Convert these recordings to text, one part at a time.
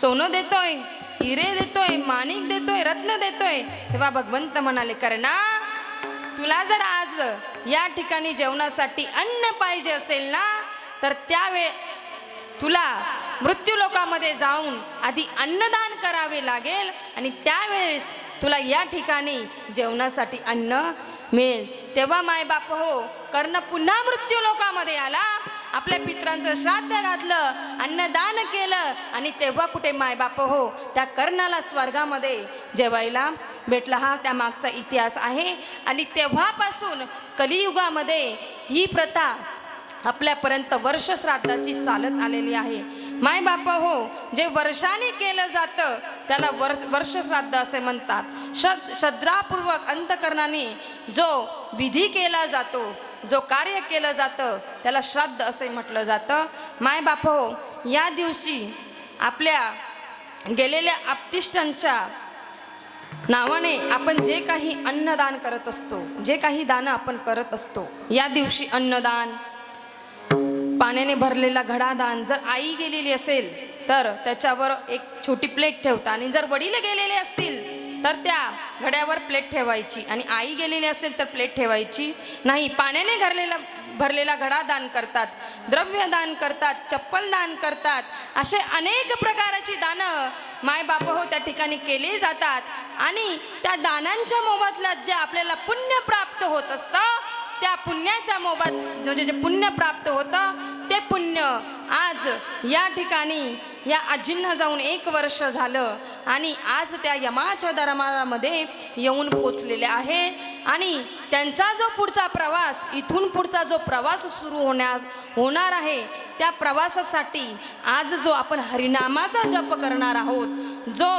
सोनं देतोय हिरे देतोय माणिक देतोय रत्न देतोय. तेव्हा भगवंत म्हणाले कर्णा तुला जर आज या ठिकाणी जेवणासाठी अन्न पाहिजे असेल ना तर त्यावेळे तुला मृत्यू लोकामध्ये जाऊन आधी अन्नदान करावे लागेल आणि त्यावेळेस तुला या ठिकाणी जेवणासाठी अन्न मिळेल. तेव्हा मायबाप हो कर्ण पुन्हा मृत्यू लोकामध्ये आला आपल्या पित्रांचं श्राद्ध घातलं अन्नदान केलं आणि तेव्हा कुठे मायबाप हो त्या कर्णाला स्वर्गामध्ये जेवायला भेटला. हा त्या मागचा इतिहास आहे. आणि तेव्हापासून कलियुगामध्ये ही प्रथा आपल्यापर्यंत वर्ष श्राद्धाची चालत आलेली आहे. माय बाप हो जे वर्षाने केलं जातं त्याला वर्ष वर्षश्राद्ध असे म्हणतात. शद श्रद्धापूर्वक अंतकरणाने जो विधी केला जातो जो कार्य केलं जातं त्याला श्राद्ध असे म्हटलं जातं. माय बाप हो या दिवशी आपल्या गेलेल्या आप्तिष्ठांच्या नावाने आपण जे काही अन्नदान करत असतो जे काही दानं आपण करत असतो या दिवशी अन्नदान पाण्याने भरलेला घडादान जर आई गेलेली असेल तर त्याच्यावर एक छोटी प्लेट ठेवता. आणि जर वडील गेलेले असतील तर त्या घड्यावर प्लेट ठेवायची. आणि आई गेलेली असेल तर प्लेट ठेवायची. नाही पाण्याने भरलेला भरलेला घडा दान करतात द्रव्य दान करतात चप्पल दान करतात. असे अनेक प्रकारची दानं माय बाप हो त्या ठिकाणी केली जातात. आणि त्या दानांच्या मोबदल्यात जे आपल्याला पुण्य प्राप्त होत असतं त्या पुण्याच्या मोबात म्हणजे जे पुण्य प्राप्त होतं ते पुण्य आज या ठिकाणी या आजींना जाऊन एक वर्ष झालं आणि आज त्या यमाच्या दरबारामध्ये येऊन पोचलेले आहे. आणि त्यांचा जो पुढचा प्रवास इथून पुढचा जो प्रवास सुरू होण्यास होणार आहे त्या प्रवासासाठी आज जो आपण हरिनामाचा जप करणार आहोत जो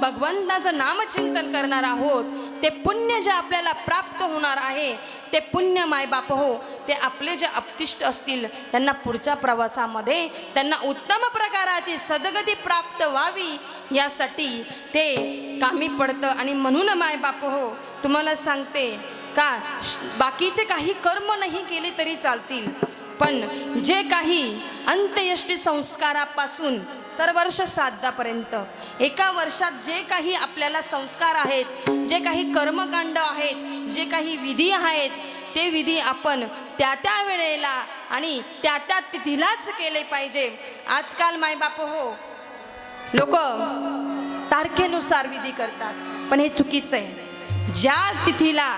भगवंताचं नामचिंतन करणार आहोत ते पुण्य जे आपल्याला प्राप्त होणार आहे ते पुण्य मायबाप हो ते आपले जे अपतिष्ट असतील त्यांना पुढच्या प्रवासामध्ये त्यांना उत्तम प्रकाराची सदगती प्राप्त व्हावी यासाठी ते कामी पडतं. आणि म्हणून मायबाप हो तुम्हाला सांगते का बाकीचे काही कर्म नाही केले तरी चालतील. पण जे काही अंत्ययष्टी संस्कारापासून तर वर्ष श्राद्धापर्यंत एका वर्षात जे काही आपल्याला संस्कार आहेत जे काही कर्मकांड आहेत जे काही विधी आहेत ते विधी आपण त्या त्या वेळेला आणि त्या त्या तिथीलाच केले पाहिजे. आजकाल मायबाप हो लोक तारखेनुसार विधी करतात. पण हे चुकीचं आहे. ज्या तिथीला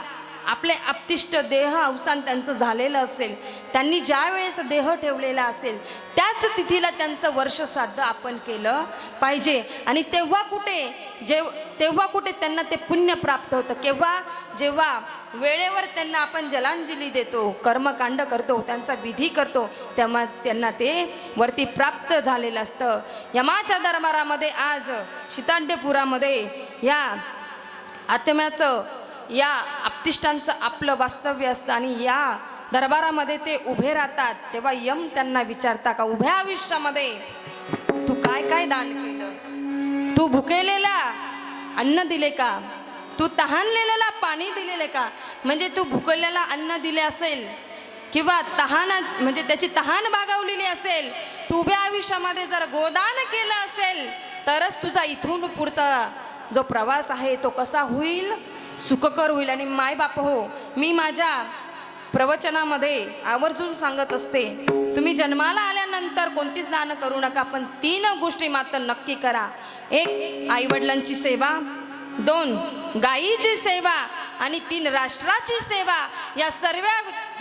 आपले अपतिष्ट देह अवसान त्यांचं झालेलं असेल त्यांनी ज्या वेळेस देह ठेवलेला असेल त्याच तिथीला त्यांचं वर्ष साध्य आपण केलं पाहिजे. आणि तेव्हा कुठे जेव तेव्हा कुठे त्यांना ते पुण्य प्राप्त होतं. केव्हा जेव्हा वेळेवर त्यांना आपण जलांजली देतो कर्मकांड करतो त्यांचा विधी करतो तेव्हा त्यांना ते वरती प्राप्त झालेलं असतं. यमाच्या दरबारामध्ये आज शितांडेपुरामध्ये या आत्म्याचं या आप्तिष्टांचं आपलं वास्तव्य असतं आणि या दरबारामध्ये ते उभे राहतात तेव्हा यम त्यांना विचारता का उभ्या आयुष्यामध्ये तू काय काय दान केलं? तू भुकेलेला अन्न दिले का? तू तहानलेल्याला पाणी दिलेले का? म्हणजे तू भुकलेला अन्न दिले असेल किंवा तहान म्हणजे त्याची तहान भागवलेली असेल तू उभ्या आयुष्यामध्ये जर गोदान केलं असेल तरच तुझा इथून पुढचा जो प्रवास आहे तो कसा होईल? सुखकर होईल आणि माय बाप हो. मी माझ्या प्रवचनामध्ये आवर्जून सांगत असते तुम्ही जन्माला आल्यानंतर कोणतीच दानं करू नका पण तीन गोष्टी मात्र नक्की करा. एक आईवडिलांची सेवा. दोन गायीची सेवा. आणि तीन राष्ट्राची सेवा. या सर्व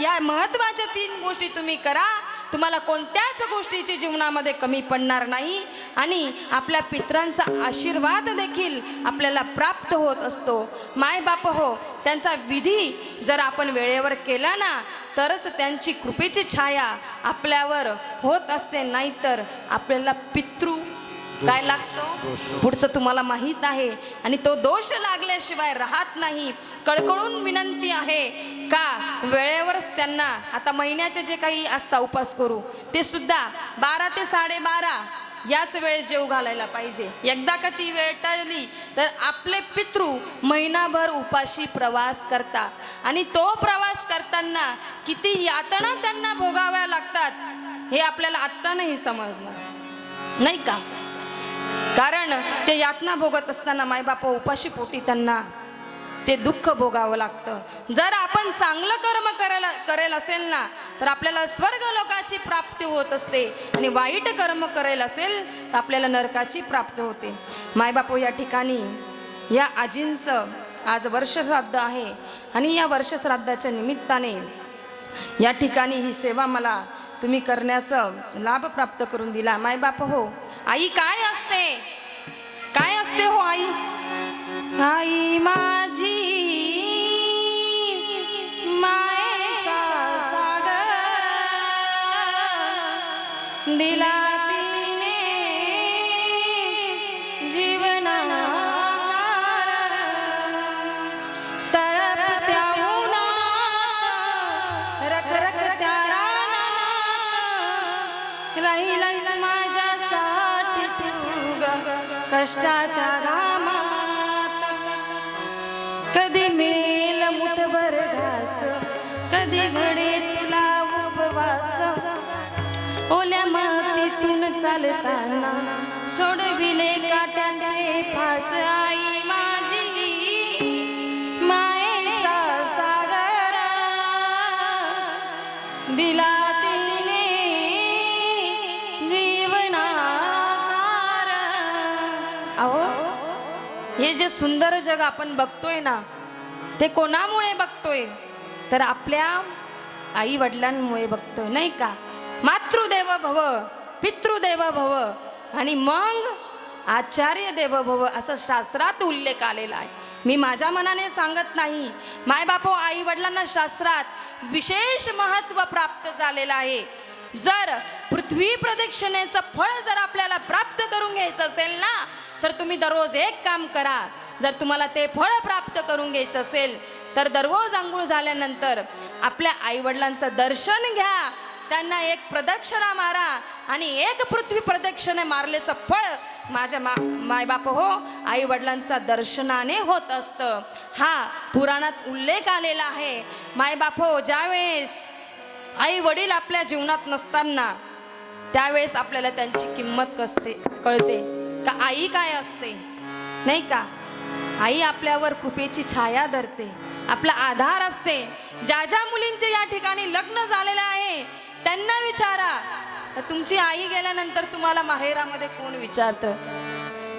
या महत्त्वाच्या तीन गोष्टी तुम्ही करा. तुम्हाला कोणत्याच गोष्टीची जीवनामध्ये कमी पडणार नाही आणि आपल्या पित्रांचा आशीर्वाद देखील आपल्याला प्राप्त होत असतो. माय बाप हो त्यांचा विधी जर आपण वेळेवर केला ना तरच त्यांची कृपेची छाया आपल्यावर होत असते नाहीतर आपल्याला पितृ काय लागतो? पुढचं तुम्हाला माहीत आहे. आणि तो दोष लागल्याशिवाय राहत नाही. कळकळून विनंती आहे का? वेळेवरच त्यांना आता महिन्याचे जे काही असता उपास करू ते सुद्धा बारा ते साडेबारा याच वेळेत जेव घालायला पाहिजे. एकदा का ती वेळ टळली तर आपले पितृ महिनाभर उपाशी प्रवास करता आणि तो प्रवास करताना किती यातना त्यांना भोगाव्या लागतात हे आपल्याला आत्ता नाही समजणार. नाही का? कारण ते यातना भोगत असताना मायबाप उपाशी पोटी त्यांना ते दुःख भोगावं लागतं. जर आपण चांगलं कर्म करायला करेल असेल ना तर आपल्याला स्वर्ग लोकाची प्राप्ती होत असते आणि वाईट कर्म करेल असेल तर आपल्याला नरकाची प्राप्ती होते. मायबापू या ठिकाणी या आजींचं आज वर्षश्राद्ध आहे आणि या वर्षश्राद्धाच्या निमित्ताने या ठिकाणी ही सेवा मला तुम्ही करण्याचं लाभ प्राप्त करून दिला. मायबाप हो आई काय असते? काय असते हो आई? आई माझी माय सागर. दिला कष्टाच्या घामात कधी मिळेल मुठभर घास कधी घडे तुला उपवास. ओल्या मातीतून चालताना सोडविले काट्यांचे फास. आई माझी मायेचा सागर दिला तिने. हे जे सुंदर जग आपण बघतोय ना ते कोणामुळे बघतोय? तर आपल्या आई वडिलांमुळे बघतोय नाही का? मातृदेव भव पितृदेव भव आणि मग आचार्य देव भव असं शास्त्रात उल्लेख आलेला आहे. मी माझ्या मनाने सांगत नाही मायबापो आई वडिलांना शास्त्रात विशेष महत्त्व प्राप्त झालेलं आहे. जर पृथ्वी प्रदक्षिणेचं फळ जर आपल्याला प्राप्त करून घ्यायचं असेल ना तर तुम्ही दररोज एक काम करा. जर तुम्हाला ते फळ प्राप्त करून घ्यायचं असेल तर दररोज आंघोळ झाल्यानंतर आपल्या आईवडिलांचं दर्शन घ्या. त्यांना एक प्रदक्षिणा मारा आणि एक पृथ्वी प्रदक्षिणे मारल्याचं फळ माझ्या मा मायबाप हो आई वडिलांचा दर्शनाने होत असतं. हा पुराणात उल्लेख आलेला आहे. मायबाप हो ज्यावेळेस आई वडील आपल्या जीवनात नसताना त्यावेळेस आपल्याला त्यांची किंमत कसते कळते. का आई काय असते? नाही का? आई आपल्यावर कृपेची छाया धरते आपला आधार असते. ज्या ज्या मुलींचे या ठिकाणी लग्न झालेलं आहे त्यांना विचारा. का तुमची आई गेल्यानंतर तुम्हाला माहेरामध्ये कोण विचारतं?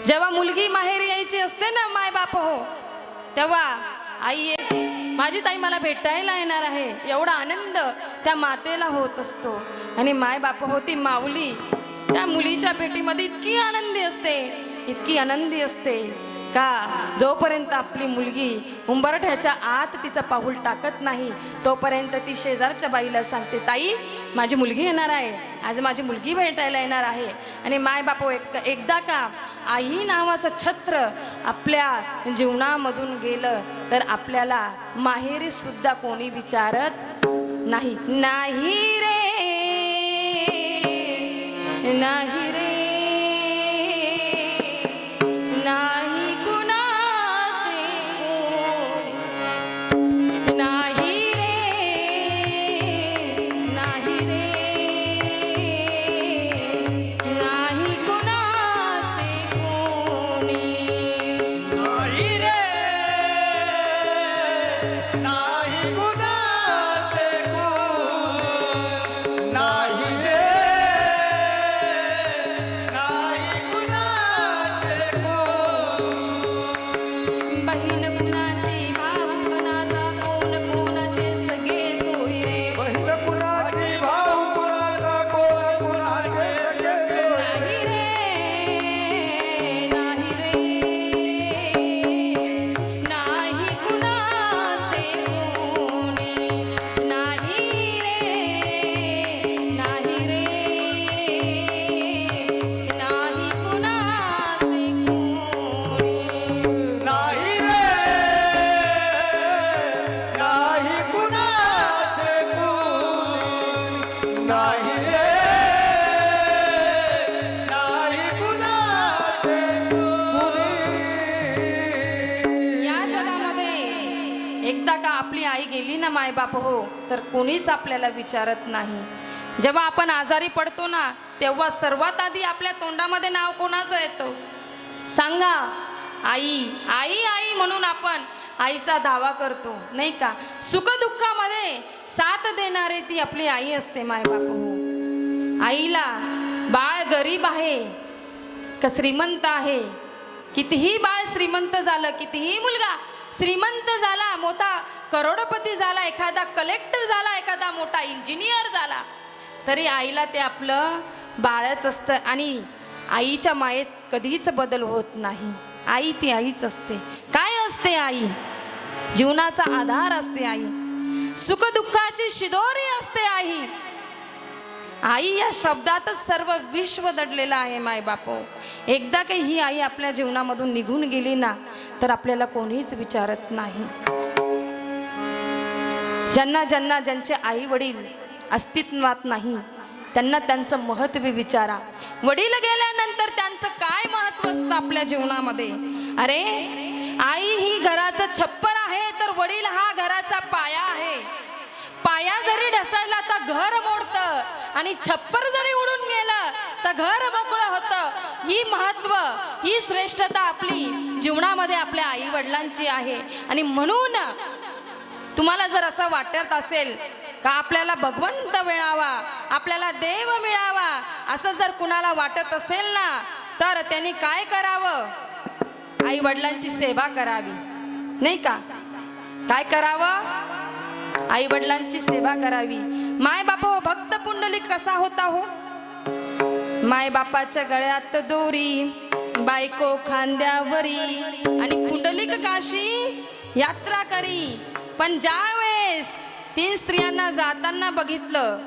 जेव्हा मुलगी माहेरी यायची असते ना माय बाप हो तेव्हा आई येते. माझी ताई मला भेटायला येणार आहे. एवढा आनंद त्या मातेला होत असतो. आणि माय बाप होती माऊली. त्या मुलीच्या भेटीमध्ये इतकी आनंदी असते इतकी आनंदी असते. का? जोपर्यंत आपली मुलगी उंबरठ्याच्या आत तिचं पाऊल टाकत नाही तोपर्यंत ती शेजारच्या बाईला सांगते ताई माझी मुलगी येणार आहे. आज माझी मुलगी भेटायला येणार आहे. आणि माय बापो हो, एक एकदा का आई नावाचं छत्र आपल्या जीवनामधून गेलं तर आपल्याला माहेरी सुद्धा कोणी विचारत नाही. नाही रे! नाही Pahinagunan आपली आई गेली ना मायबाप हो तर कोणीच आपल्याला विचारत नाही. जेव्हा आपण आजारी पडतो ना तेव्हा सर्वात आधी आपल्या तोंडामध्ये नाव कोणाचं येतं? सांगा. आई आई आई म्हणून आपण आईचा दावा करतो नाही का? सुखदुःखामध्ये साथ देणारे ती आपली आई असते मायबाप हो. आईला बाळ गरीब आहे का श्रीमंत आहे? कितीही बाळ श्रीमंत झालं कितीही मुलगा श्रीमंत झाला मोठा करोडपती झाला एखादा कलेक्टर झाला एखादा मोठा इंजिनियर झाला. तरी आईला ते आपलं बाळच असतं आणि आईच्या मायेत कधीच बदल होत नाही. आई ती आईच असते. काय असते आई? जीवनाचा आधार असते आई. सुखदुःखाची शिदोरी असते आई. आई या शब्दातच सर्व विश्व दडलेलं आहे माय बापो. एकदा काही ही आई आपल्या जीवनामधून निघून गेली ना तर आपल्याला कोणीच विचारत नाही. ज्यांना ज्यांना ज्यांचे आई वडील अस्तित्वात नाही त्यांना त्यांचं महत्त्व विचारा. वडील गेल्यानंतर त्यांचं काय महत्त्व असतं आपल्या जीवनामध्ये? अरे आई ही घराचं छप्पर आहे तर वडील हा घराचा पाया आहे. पाया जरी ढसायला तर घर मोडतं आणि छप्पर जरी उडून गेलं तर घर मोकळं होतं. ही महत्त्व ही श्रेष्ठता आपली जीवनामध्ये आपल्या आई वडिलांची आहे. आणि म्हणून तुम्हाला जर असं वाटत असेल का आपल्याला भगवंत मिळावा आपल्याला देव मिळावा असं जर कुणाला वाटत असेल ना तर त्यांनी काय करावं? आई वडिलांची सेवा करावी. नाही का? काय करावं? आई वडिलांची सेवा करावी. माय बाप हो भक्त पुंडलिक कसा होता हो? माय बापाच्या गळ्यात दोरी बायको खांद्यावरी. आणि पुंडलिक काशी यात्रा करी. पण ज्या वेळेस तीन स्त्रियांना जाताना बघितलं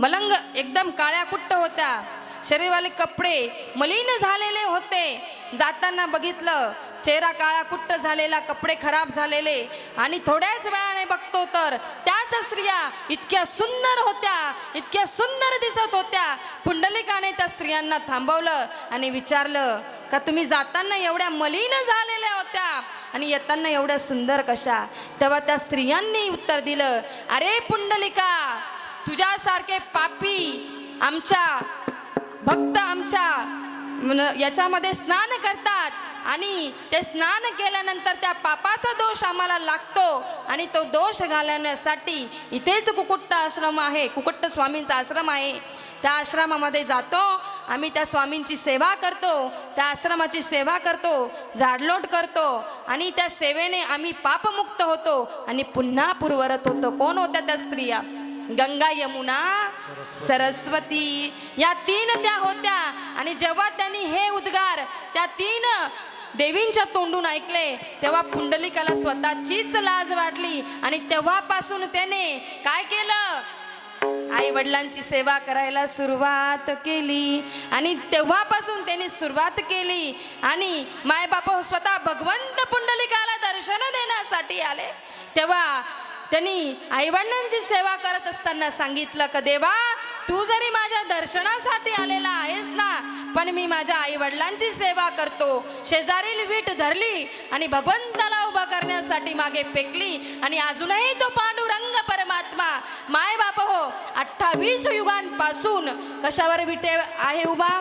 मलंग एकदम काळ्या कुट्ट होत्या. शरीरवाले कपडे मलिन झालेले होते. जाताना बघितलं चेहरा काळा कुट्ट झालेला कपडे खराब झालेले आणि थोड्याच वेळाने बघतो तर त्याच स्त्रिया इतक्या सुंदर होत्या इतक्या सुंदर दिसत होत्या. पुंडलिकाने त्या स्त्रियांना थांबवलं आणि विचारलं का तुम्ही जाताना एवढ्या मलिन झालेल्या होत्या आणि येताना एवढ्या सुंदर कशा? तेव्हा त्या स्त्रियांनी उत्तर दिलं अरे पुंडलिका तुझ्यासारखे पापी आमच्या भक्त आमच्या याच्यामध्ये स्नान करतात आणि ते स्नान केल्यानंतर त्या पापाचा दोष आम्हाला लागतो. आणि तो दोष घालवण्यासाठी इथेच कुकुट्ट आश्रम आहे. कुकुट्ट स्वामींचा आश्रम आहे. त्या आश्रमामध्ये जातो. आम्ही त्या स्वामींची सेवा करतो. त्या आश्रमाची सेवा करतो. झाडलोट करतो. आणि त्या सेवेने आम्ही पापमुक्त होतो. आणि पुन्हा पूर्वरत होतो. कोण होत्या त्या स्त्रिया? गंगा यमुना सरस्वती. या तीन त्या होत्या. आणि जेव्हा त्यांनी हे उद्गार त्या तीन देवींच्या तोंडून ऐकले तेव्हा पुंडलिकाला स्वतःचीच लाज वाटली आणि तेव्हापासून त्याने काय केलं? आई वडिलांची सेवा करायला सुरुवात केली आणि तेव्हापासून त्याने सुरुवात केली आणि मायबाप स्वतः भगवंत पुंडलिकाला दर्शन देण्यासाठी आले. तेव्हा त्यांनी आईवडिलांची सेवा करत असताना सांगितलं का देवा तू जरी माझ्या दर्शनासाठी आलेला आहेस ना पण मी माझ्या आईवडिलांची सेवा करतो. शेजारील वीट धरली आणि भगवंताला उभा करण्यासाठी मागे फेकली आणि अजूनही तो पांडुरंग परमात्मा. माय बाप हो अठ्ठावीस युगांपासून कशावर विटे आहे उभा?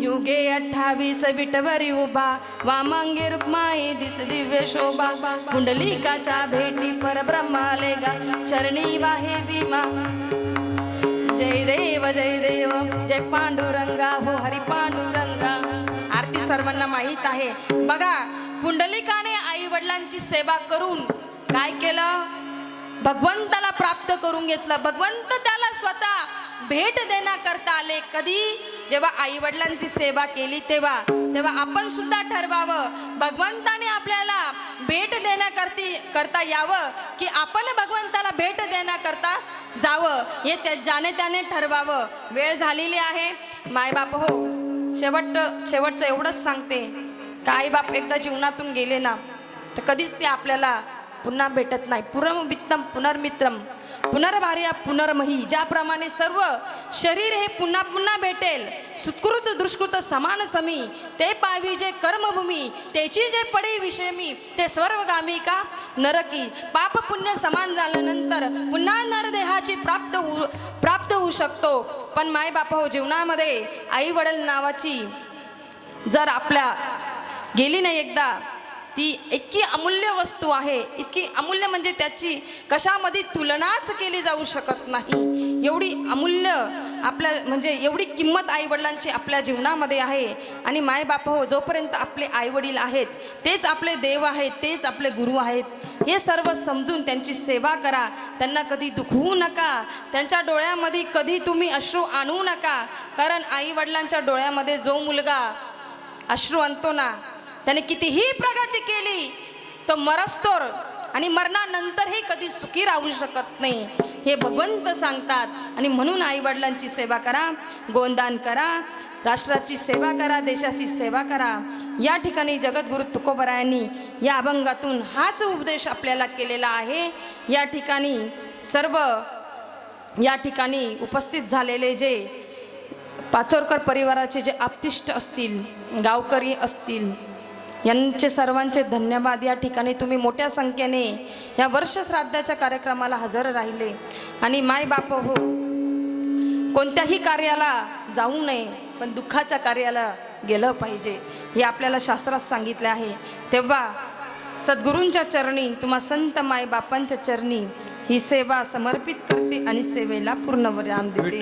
युगे अठ्ठावीस विटवरी उभा. वामांगे रुक्माई दिस दिव्य शोभा. कुंडलिकाच्या भेटी परब्रह्माले गा. चरणी वाहे भीमा जय देव जय देव. जय पांडुरंगा हो हरी पांडुरंगा. आरती सर्वांना माहीत आहे. बघा पुंडलिकाने आई वडिलांची सेवा करून काय केलं? भगवंताला प्राप्त करून घेतलं. भगवंत त्याला स्वतः भेट देण्याकरता आले. कधी? जेव्हा आई वडिलांची सेवा केली तेव्हा. तेव्हा आपण सुद्धा ठरवावं. भगवंताने आपल्याला भेट देण्याकरती करता यावं की आपण भगवंताला भेट देण्याकरता जावं. हे त्या ज्याने त्याने ठरवावं. वेळ झालेली आहे. मायबाप हो शेवट शेवटचं एवढंच सांगते. का आईबाप एकदा जीवनातून गेले ना तर कधीच ते आपल्याला पुन्हा भेटत नाही. पुरमित्रम पुनर्मित्रम. पुनर्भार्या पुनर्मही ज्याप्रमाणे सर्व शरीर हे पुन्हा पुन्हा भेटेल. सुत्कृत दुष्कृत समान समी ते पावी जे कर्मभूमी त्याची जे पडे विषय मी ते सर्वगामी का? नरकी पाप पुण्य समान झाल्यानंतर पुन्हा नरदेहाची प्राप्त होऊ प्राप्त होऊ शकतो. पण मायबापा हो जीवनामध्ये आई वडील नावाची जर आपल्या गेली नाही एकदा ती इतकी अमूल्य वस्तू आहे इतकी अमूल्य म्हणजे त्याची कशामध्ये तुलनाच केली जाऊ शकत नाही. एवढी अमूल्य आपल्या म्हणजे एवढी किंमत आईवडिलांची आपल्या जीवनामध्ये आहे आणि मायबाप हो जोपर्यंत आपले आईवडील आहेत तेच आपले देव आहेत तेच आपले गुरु आहेत हे सर्व समजून त्यांची सेवा करा. त्यांना कधी दुखवू नका. त्यांच्या डोळ्यामध्ये कधी तुम्ही अश्रू आणू नका. कारण आईवडिलांच्या डोळ्यामध्ये जो मुलगा अश्रू आणतो ना त्याने कितीही प्रगती केली तो मरस्तोर आणि मरणानंतरही कधी सुखी राहू शकत नाही. हे भगवंत सांगतात. आणि म्हणून आईवडिलांची सेवा करा गोंदान करा राष्ट्राची सेवा करा देशाची सेवा करा. या ठिकाणी जगद्गुरु तुकोबरायांनी या अभंगातून हाच उपदेश आपल्याला केलेला आहे. या ठिकाणी सर्व या ठिकाणी उपस्थित झालेले जे पाचोरकर परिवाराचे जे आप्तिष्ट असतील गावकरी असतील यांचे सर्वांचे धन्यवाद. या ठिकाणी तुम्ही मोठ्या संख्येने या वर्षश्राद्धाच्या कार्यक्रमाला हजर राहिले. आणि माय बाप हो कोणत्याही कार्याला जाऊ नये पण दुःखाच्या कार्याला गेलं पाहिजे हे आपल्याला शास्त्रात सांगितले आहे. तेव्हा सद्गुरूंच्या चरणी तुम्हा संत माय बापांच्या चरणी ही सेवा समर्पित करते आणि सेवेला पूर्ण विराम देते